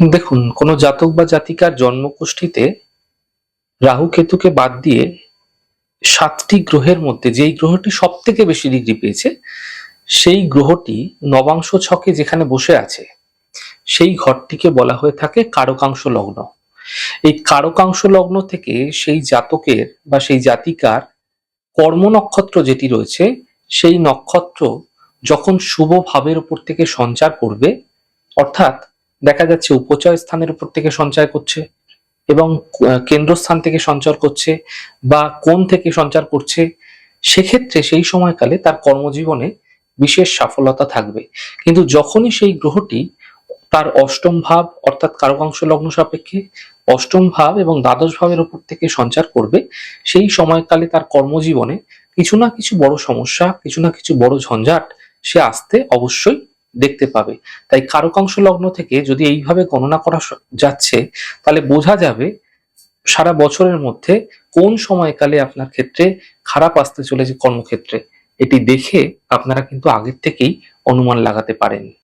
দেখুন, কোনো জাতক বা জাতিকার জন্মকুষ্ঠিতে রাহু কেতুকে বাদ দিয়ে সাতটি গ্রহের মধ্যে যেই গ্রহটি সব থেকে বেশি ডিগ্রি পেয়েছে, সেই গ্রহটি নবাংশ ছকে যেখানে বসে আছে, সেই ঘরটিকে বলা হয়ে থাকে কারকাংশ লগ্ন। এই কারকাংশ লগ্ন থেকে সেই জাতকের বা সেই জাতিকার কর্ম নক্ষত্র যেটি রয়েছে, সেই নক্ষত্র যখন শুভ ভাবের উপর থেকে সঞ্চার করবে, অর্থাৎ দেখা যাচ্ছে উপচয় স্থানের উপর থেকে সঞ্চয় করছে এবং কেন্দ্রস্থান থেকে সঞ্চার করছে বা কোন থেকে সঞ্চার করছে, সেক্ষেত্রে সেই সময়কালে তার কর্মজীবনে বিশেষ সফলতা থাকবে। কিন্তু যখনই সেই গ্রহটি তার অষ্টম ভাব, অর্থাৎ কারকাংশ লগ্ন সাপেক্ষে অষ্টম ভাব এবং দ্বাদশ ভাবের উপর থেকে সঞ্চার করবে, সেই সময়কালে তার কর্মজীবনে কিছু না কিছু বড় সমস্যা, কিছু না কিছু বড় ঝঞ্ঝাট সে আসতে অবশ্যই দেখতে পাবে। তাই কারকাংশ লগ্ন থেকে যদি এইভাবে গণনা করা যাচ্ছে, তাহলে বোঝা যাবে সারা বছরের মধ্যে কোন সময়কালে আপনার ক্ষেত্রে খারাপ আসতে চলেছে কর্মক্ষেত্রে। এটি দেখে আপনারা কিন্তু আগের থেকেই অনুমান লাগাতে পারেন।